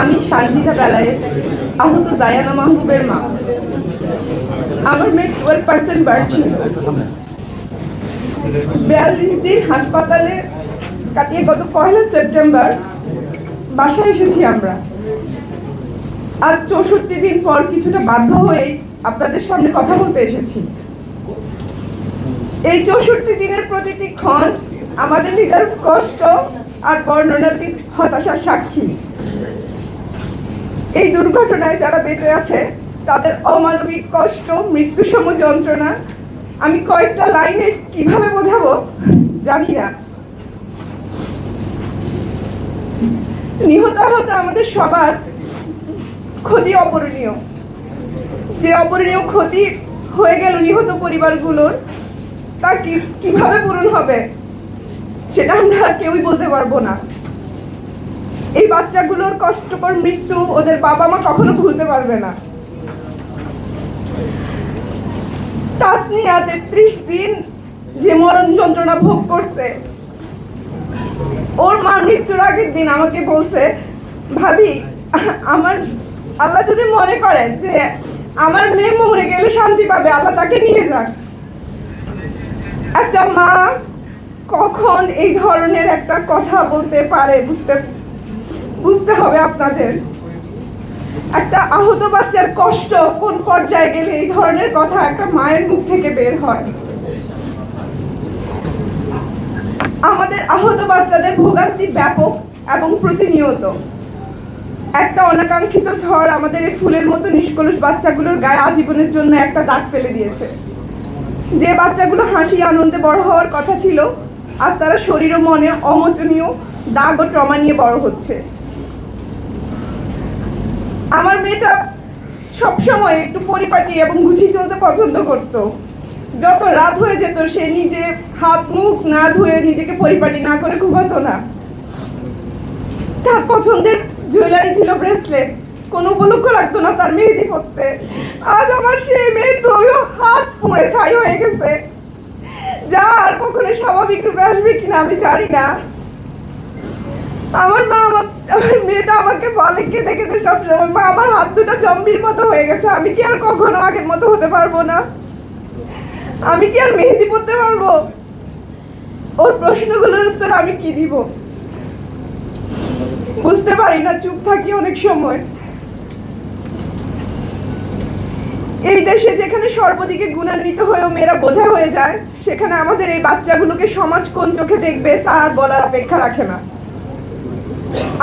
আমি সানজিদা বেলায়েত, আহত জায়ানা মাহবুবের মা। আমার মেয়ে টুয়েলভ পার্সেন্ট বার্থ ছিল বিয়াল্লিশ দিন হাসপাতালে কাটিয়ে গত পয়লা সেপ্টেম্বর বাসায় এসেছি আমরা। আর চৌষট্টি দিন পর কিছুটা বাধ্য হয়েই আপনাদের সামনে কথা বলতে এসেছি। এই চৌষট্টি দিনের প্রতিটি ক্ষণ আমাদের নিজের কষ্ট আর বর্ণনাতীত হতাশার সাক্ষী। এই দুর্ঘটনায় যারা বেঁচে আছে, তাদের অমানবিক কষ্ট, মৃত্যুসম যন্ত্রণা, আমি কয়েকটা লাইনে কীভাবে বোঝাবো জানি না। নিহত আহত আমাদের সবার ক্ষতি অপরণীয়। যে অপরণীয় ক্ষতি হয়ে গেল নিহত পরিবারগুলোর, তা কীভাবে পূরণ হবে? সেটা আমরা কেউই বলতে পারব না। এই বাচ্চাগুলোর কষ্টকর মৃত্যু ওদের বাবা মা কখনো ভুলতে পারবে না। তাসনিয়া তেত্রিশ দিন যে মরণ যন্ত্রণা ভোগ করছে, ওর মা মৃত্যুর আগের দিন আমাকে বলছে, ভাবি, আমার আল্লাহ যদি মনে করেন যে আমার মেয়ে মরে গেলে শান্তি পাবে, আল্লাহ তাকে নিয়ে যাক। একটা মা কখন এই ধরনের একটা কথা বলতে পারে বুঝতে বুঝতে হবে আপনাদের। একটা আহত বাচ্চার কষ্ট কোন পর্যায়ে গেলে এই ধরনের কথা একটা মায়ের মুখ থেকে বের হয়? আমাদের আহত বাচ্চাদের ভোগান্তি ব্যাপক এবং প্রতিনিয়ত। একটা অনাকাঙ্ক্ষিত ঝড় আমাদের এই ফুলের মতো নিষ্কলুষ বাচ্চাগুলোর গায়ে আজীবনের জন্য একটা দাগ ফেলে দিয়েছে। যে বাচ্চাগুলো হাসি আনন্দে বড় হওয়ার কথা ছিল আজ তারা শরীর ও মনে অমোচনীয় দাগ ও ট্রমা নিয়ে বড় হচ্ছে। আমার মেয়েটা সবসময় একটু পরিপাটি এবং গুছিয়ে চলতে পছন্দ করত। যত রাত হয়ে যেত, সে নিজে হাত মুখ না ধুয়ে নিজেকে পরিপাটি না করে ঘুমাতো না। তার পছন্দের জুয়েলারি ছিল ব্রেসলেট কোনো উপলক্ষ রাখতো না তার মেহেদি পরতে। আজ আমার সেই মেয়ের দুই হাত পুড়ে ছাই হয়ে গেছে। যা আর কখনো স্বাভাবিক রূপে আসবে কিনা আমি জানি না। আমার মা আমার আমার মেয়েটা আমাকে বলে কেঁদে কেঁদে সবসময়, মা, আমার হাত দুটো জম্বির মতো হয়ে গেছে, আমি কি আর কখনো আগের মতো হতে পারব না? আমি কি আর মেহেদি পড়তে পারব? ওর প্রশ্নগুলোর উত্তর আমি কি দিব? বুঝতে পারি না, চুপ থাকি অনেক সময়। এই দেশে যেখানে সর্বদিকে গুণান্বিত হয়েও মেয়েরা বোঝা হয়ে যায়, সেখানে আমাদের এই বাচ্চাগুলোকে সমাজ কোন চোখে দেখবে তা আর বলার অপেক্ষা রাখে না।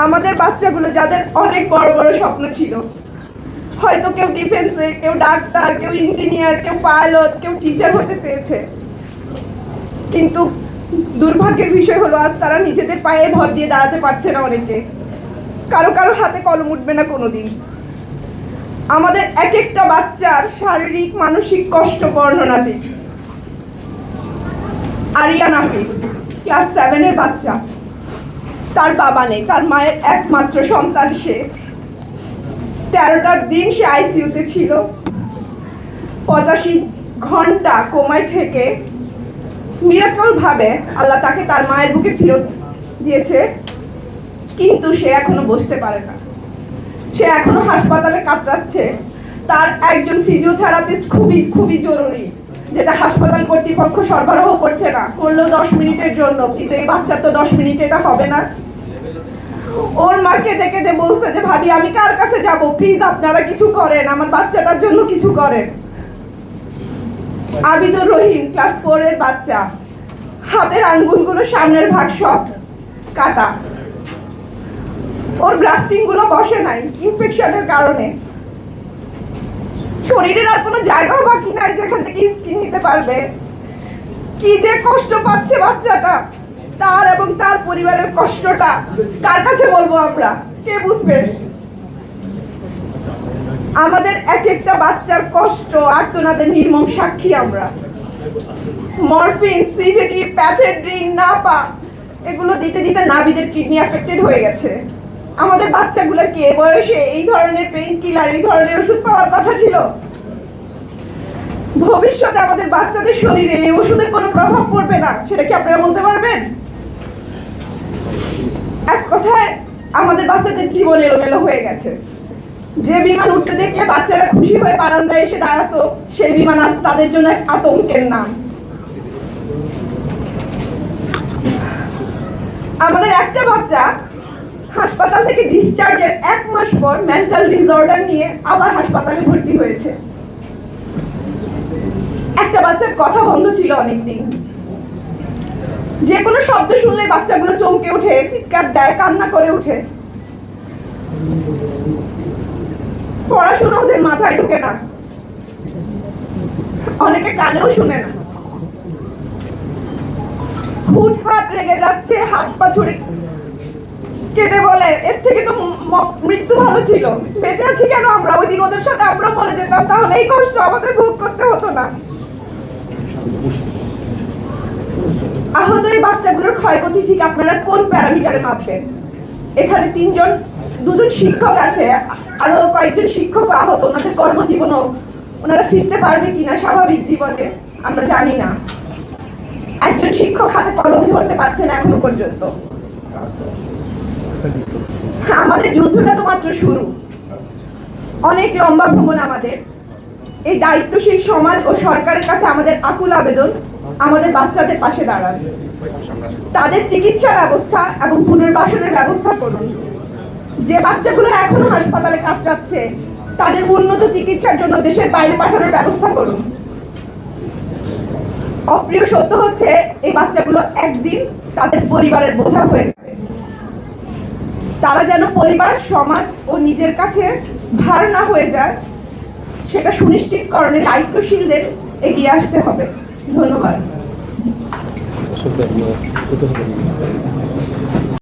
আমাদের বাচ্চাগুলো যাদের অনেক বড় বড় স্বপ্ন ছিল, হয়তো কেউ ডিফেন্সে, কেউ ডাক্তার, কেউ ইঞ্জিনিয়ার, কেউ পাইলট, কেউ টিচার হতে চেয়েছে। কিন্তু দুর্ভাগ্যের বিষয় হলো, আজ তারা নিজেদের পায়ে ভর দিয়ে দাঁড়াতে পারছে না অনেকে। কারও কারও হাতে কলম উঠবে না কোনোদিন। আমাদের এক একটা বাচ্চার শারীরিক, মানসিক কষ্ট বর্ণনা দিই। আরিয়া নাফিস, ক্লাস সেভেনের বাচ্চা। তার বাবা নেই, তার মায়ের একমাত্র সন্তান সে। তেরোটার দিন সে আইসিইউতে ছিল। পঁচাশি ঘণ্টা কোমায় থেকে মিরাকল ভাবে আল্লাহ তাকে তার মায়ের বুকে ফেরত দিয়েছে, কিন্তু সে এখনও বসতে পারে না। সে এখনও হাসপাতালে কাটাচ্ছে তার একজন ফিজিওথেরাপিস্ট খুবই খুবই জরুরি, যেটা হাসপাতাল কর্তৃপক্ষ সরবরাহ করছে না। করলেও দশ মিনিটের জন্য, কিন্তু এই বাচ্চার তো দশ মিনিট এটা হবে না। ওর মা কেঁদে কেঁদে বলছে যে, ভাবি, আমি কার কাছে যাব? প্লিজ আপনারা কিছু করেন। আমার বাচ্চাটার জন্য কিছু করেন। আবিদুর রহিম ক্লাস ফোর এর বাচ্চা। হাতের আঙ্গুলগুলো সামনের ভাগ সব কাটা। ওর গ্রাফটিংগুলো বসে নাই ইনফেকশনের কারণে। শরীরের আর কোনো জায়গাও বাকি নাই যেখান থেকে স্কিন নিতে পারবে। কি যে কষ্ট পাচ্ছে বাচ্চাটা, তার এবং তার পরিবারের কষ্টটা। কার কাছে বলব আমরা? কে বুঝবে? আমাদের এক একটা বাচ্চার কষ্ট, আর্তনাদের নির্মম সাক্ষী আমরা। মরফিন, সিভিটি, প্যাথেড্রিন, নাপা, এগুলো দিতে দিতে নাভিদের কিডনি অ্যাফেক্টেড হয়ে গেছে। আমাদের বাচ্চাগুলোর কি বয়সে এই ধরনের পেইন কিলার এই ধরনের ওষুধ পাওয়ার কথা ছিল? ভবিষ্যতে আমাদের বাচ্চাদের শরীরে এই ওষুধের কোনো প্রভাব পড়বে না, সেটা কি আপনারা বলতে পারবেন? এক কথায়, আমাদের বাচ্চাদের জীবন এলোমেলো হয়ে গেছে। যে বিমান উঠতে দেখলে বাচ্চারা খুশি হয়ে বারান্দায় এসে দাঁড়াতো, সেই বিমান আজ তাদের জন্য এক আতঙ্কের নাম। আমাদের একটা বাচ্চা হাসপাতাল থেকে ডিসচার্জের এক মাস পর মেন্টাল ডিসঅর্ডার নিয়ে আবার হাসপাতালে ভর্তি হয়েছে। একটা বাচ্চার কথা বন্ধ ছিল অনেকদিন। যে কোনো শব্দ শুনলে বাচ্চাগুলো চমকে ওঠে, চিৎকার দেয়, কান্না করে ওঠে। পড়াশোনা ওদের মাথায় ঢুকে না। অনেকে কানেও শুনে না। হুটহাট রেগে যাচ্ছে, হাত পা ছুড়ে কেঁদে বলে, এর থেকে তো মৃত্যু ভালো ছিল। বেঁচে আছি কেন আমরা? ওই দিন ওদের সাথে আমরা মরে যেতাম, তাহলে এই কষ্ট আমাদের ভোগ করতে হতো না। আহত এই বাচ্চাগুলোর ক্ষয়ক্ষতি ঠিক আপনারা কোন প্যারামিটারে মাপবেন? এখানে তিনজন, দুজন শিক্ষক আছে, আরও কয়েকজন শিক্ষক আহত, ওনাদের কর্মজীবনও ওনারা ফিরতে পারবে কিনা স্বাভাবিক জীবনে, আমরা জানি না। একজন শিক্ষক হাতে কলম ধরতে পারছে না এখনও পর্যন্ত। আমাদের যুদ্ধটা তো মাত্র শুরু। অনেক লম্বা ভ্রমণ আমাদের। এই দায়িত্বশীল সমাজ ও সরকারের কাছে আমাদের আকুল আবেদন, আমাদের বাচ্চাদের পাশে দাঁড়ান। তাদের চিকিৎসা ব্যবস্থা এবং পুনর্বাসনের ব্যবস্থা করুন। যে বাচ্চাগুলো এখনও হাসপাতালে কাটাচ্ছে তাদের উন্নত চিকিৎসার জন্য দেশের বাইরে পাঠানোর ব্যবস্থা করুন। অপ্রিয় সত্য হচ্ছে, এই বাচ্চাগুলো একদিন তাদের পরিবারের বোঝা হয়ে তারা যেন পরিবার, সমাজ ও নিজের কাছে ভার না হয়ে যায়, সেটা সুনিশ্চিত সুনিশ্চিতকরণে দায়িত্বশীলদের এগিয়ে আসতে হবে। ধন্যবাদ।